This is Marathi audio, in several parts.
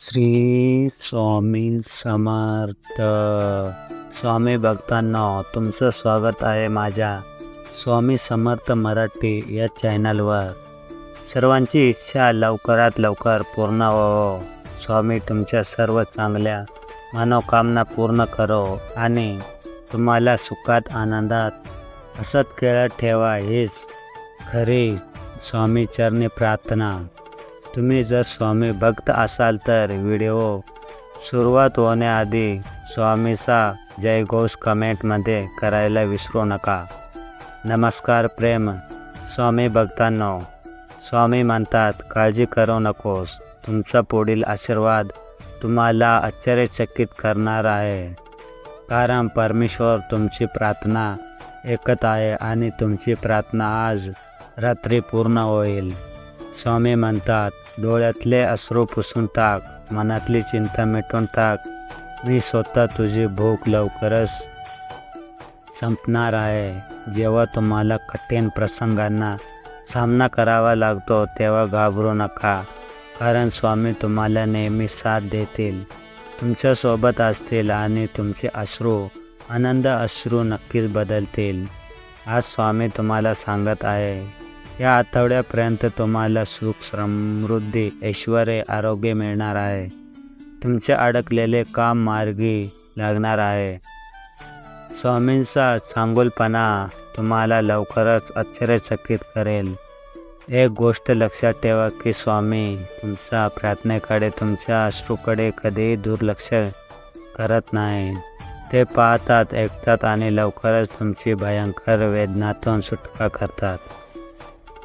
श्री स्वामी समर्थ. स्वामी भक्तांना तुमचं स्वागत आहे माझ्या स्वामी समर्थ मराठी या चॅनलवर. सर्वांची इच्छा लवकरात लवकर पूर्ण व्हावं. स्वामी तुमच्या सर्व चांगल्या मनोकामना पूर्ण करो आणि तुम्हाला सुखात आनंदात असत खेळत ठेवा हेच खरी स्वामी चरणी प्रार्थना. तुम्ही जर स्वामी भक्त असाल तर व्हिडिओ सुरुवात होण्याआधी स्वामीचा जयघोष कमेंटमध्ये करायला विसरू नका. नमस्कार प्रेम स्वामी भक्तांनो. स्वामी म्हणतात काळजी करू नकोस. तुमचा पुढील आशीर्वाद तुम्हाला आश्चर्यचकित करणार आहे. कारण परमेश्वर तुमची प्रार्थना ऐकत आहे आणि तुमची प्रार्थना आज रात्री पूर्ण होईल. स्वामी म्हणतात डोळ्यातले अश्रू पुसून टाक मनातली चिंता मिटून टाक. मी स्वतः तुझी भूक लवकरच संपणार आहे. जेव्हा तुम्हाला कठीण प्रसंगांना सामना करावा लागतो तेव्हा घाबरू नका. कारण स्वामी तुम्हाला नेहमी साथ देतील. तुमच्यासोबत असतील आणि तुमचे अश्रू आनंद अश्रू नक्कीच बदलतील. आज स्वामी तुम्हाला सांगत आहे या आठवड्यापर्यंत तुम्हाला सुख समृद्धी ऐश्वर आरोग्य मिळणार आहे. तुमचे अडकलेले काम मार्गी लागणार आहे. स्वामींचा चांगुलपणा तुम्हाला लवकरच आश्चर्यचकित करेल. एक गोष्ट लक्षात ठेवा की स्वामी तुमच्या प्रार्थनेकडे तुमच्या अश्रूकडे कधीही दुर्लक्ष करत नाही. ते पाहतात ऐकतात आणि लवकरच तुमची भयंकर वेदनातून सुटका करतात.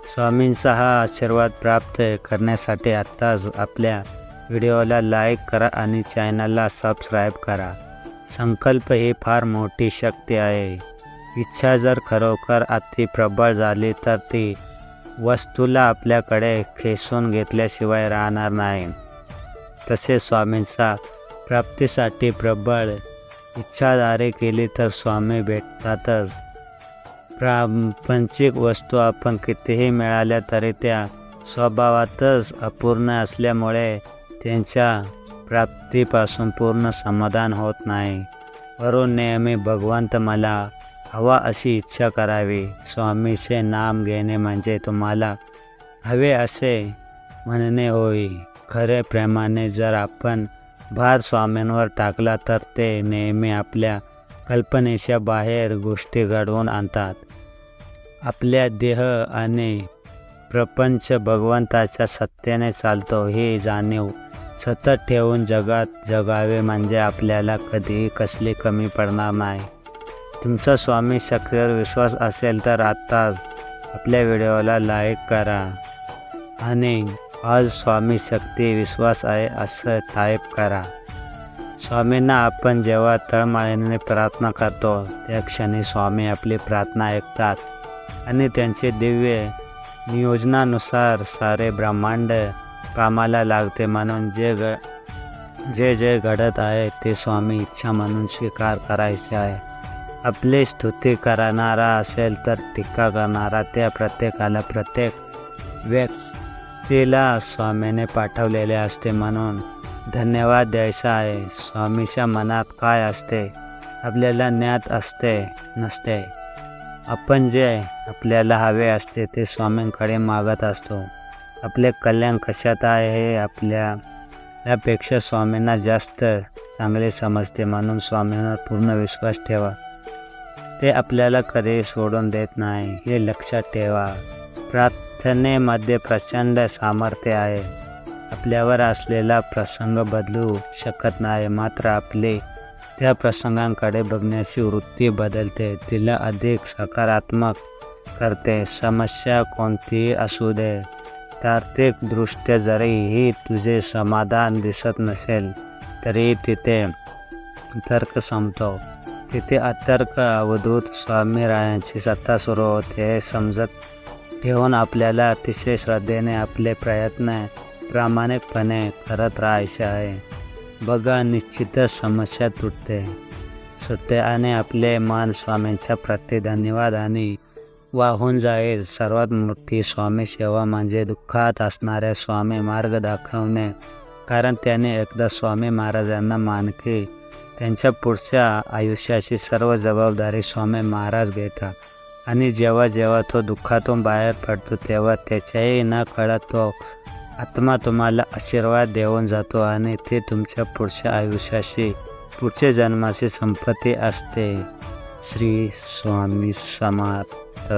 स्वामींचा हा आशीर्वाद प्राप्त करण्यासाठी आत्ताच आपल्या व्हिडिओला लाईक करा आणि चॅनलला सबस्क्राईब करा. संकल्प ही फार मोठी शक्ती आहे. इच्छा जर खरोखर अति प्रबळ झाली तर ती वस्तूला आपल्याकडे खेचून घेतल्याशिवाय राहणार नाही. तसे स्वामींचा प्राप्तीसाठी प्रबळ इच्छाधारे केली तर स्वामी भेटतातच. प्रापंचिक वस्तू आपण कितीही मिळाल्या तरी त्या स्वभावातच अपूर्ण असल्यामुळे त्यांच्या प्राप्तीपासून पूर्ण समाधान होत नाही. वरून नेहमी भगवंत मला हवा अशी इच्छा करावी. स्वामीचे नाम घेणे म्हणजे तुम्हाला हवे असे म्हणणे होई खरे प्रेमाने जर आपण भार स्वामींवर टाकला तर ते नेहमी आपल्या कल्पनेच्या बाहेर गोष्टी घडवून आणतात. आपल्या देह आणि प्रपंच भगवंताच्या सत्तेने चालतो ही जाणीव सतत ठेवून जगात जगावे म्हणजे आपल्याला कधीही कसली कमी पडणार नाही. तुमचा स्वामी शक्तीवर विश्वास असेल तर आत्ताच आपल्या व्हिडिओला लाईक करा आणि आज स्वामी शक्ती विश्वास आहे असं टाईप करा. स्वामींना आपण जेव्हा तळमळीने प्रार्थना करतो त्या क्षणी स्वामी आपली प्रार्थना ऐकतात आणि त्यांचे दिव्य नियोजनानुसार सारे ब्रह्मांड कामाला लागते म्हणून जे ग जे जे घडत आहे ते स्वामी इच्छा म्हणून स्वीकार करायचे आहे. आपली स्तुती करणारा असेल तर टीका करणारा त्या प्रत्येकाला प्रत्येक व्यक्तीला स्वामीने पाठवलेले असते म्हणून धन्यवाद द्यायचा आहे. स्वामीच्या मनात काय असते? आपल्याला ज्ञात असते नसते. आपण जे आपल्याला हवे असते ते स्वामींकडे मागत असतो. आपले कल्याण कशात आहे हे आपल्या यापेक्षा स्वामींना जास्त चांगले समजते म्हणून स्वामींवर पूर्ण विश्वास ठेवा. ते आपल्याला कधी सोडून देत नाही हे लक्षात ठेवा. प्रार्थनेमध्ये प्रचंड सामर्थ्य आहे. आपल्यावर असलेला प्रसंग बदलू शकत नाही मात्र आपले त्या प्रसंगांकडे बघण्याची वृत्ती बदलते. तिला अधिक सकारात्मक करते. समस्या कोणतीही असू दे. तार्किकदृष्ट्या जरीही तुझे समाधान दिसत नसेल तरी तिथे तर्क संपतो. तिथे अतर्क अवधूत स्वामीरायांची सत्ता सुरू होते. हे समजत ठेवून आपल्याला अतिशय श्रद्धेने आपले प्रयत्न प्रामाणिकपणे करत राहायचे आहे. बघा निश्चितच समस्या तुटते. सुटते आणि आपले मान स्वामींच्या प्रती धन्यवाद आणि वाहून जाईल. सर्वात मोठी स्वामी सेवा म्हणजे दुःखात असणाऱ्या स्वामी मार्ग दाखवणे. कारण त्याने एकदा स्वामी महाराजांना मानके त्यांच्या पुढच्या आयुष्याची सर्व जबाबदारी स्वामी महाराज घेतात. आणि जेव्हा जेव्हा तो दुःखातून बाहेर पडतो तेव्हा त्याच्याही न कळत तो आत्मा तुम्हाला आशीर्वाद देऊन जातो आणि ते तुमच्या पुढच्या आयुष्याशी पुढच्या जन्माशी संपत्ती असते. श्री स्वामी समर्थ.